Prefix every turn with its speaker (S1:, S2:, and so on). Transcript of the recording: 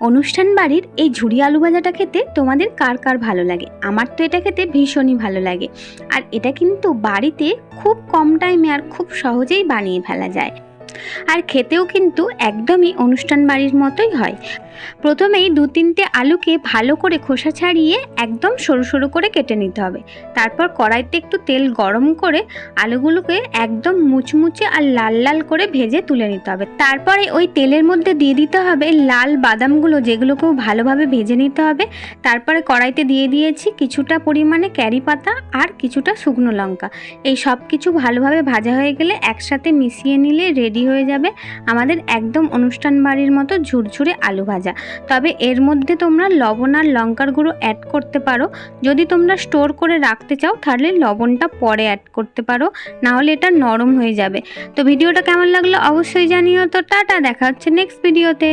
S1: অনুষ্ঠান বাড়ির এই ঝুড়ি আলু ভাজাটা খেতে তোমাদের কার কার ভালো লাগে? আমার তো এটা খেতে ভীষণই ভালো লাগে। আর এটা কিন্তু বাড়িতে খুব কম টাইমে আর খুব সহজেই বানিয়ে ফেলা যায়। আর খেতেও কিন্তু একদমই অনুষ্ঠান বাড়ির মতোই হয়। প্রথমেই দু তিনটে আলুকে ভালো করে খোসা ছাড়িয়ে একদম সরু সরু করে কেটে নিতে হবে। তারপর কড়াইতে একটু তেল গরম করে আলুগুলোকে একদম মুচমুচে আর লাল লাল করে ভেজে তুলে নিতে হবে। তারপরে ওই তেলের মধ্যে দিয়ে দিতে হবে লাল বাদামগুলো যেগুলোকেও ভালোভাবে ভেজে নিতে হবে। তারপরে কড়াইতে দিয়ে দিয়েছি কিছুটা পরিমাণে ক্যারি পাতা আর কিছুটা শুকনো লঙ্কা। এই সব কিছু ভালোভাবে ভাজা হয়ে গেলে একসাথে মিশিয়ে নিলে রেডি হয়ে যাবে আমাদের একদম অনুষ্ঠান বাড়ির মতো ঝুরঝুরে আলু ভাজা। তবে এর মধ্যে তোমরা লবণ আর লঙ্কার গুঁড়ো অ্যাড করতে পারো। যদি তোমরা স্টোর করে রাখতে চাও, তাহলে লবণটা পরে অ্যাড করতে পারো। নাহলে এটা নরম হয়ে যাবে। তো ভিডিওটা কেমন লাগল অবশ্যই জানিও। তো টাটা, দেখা হচ্ছে নেক্সট ভিডিওতে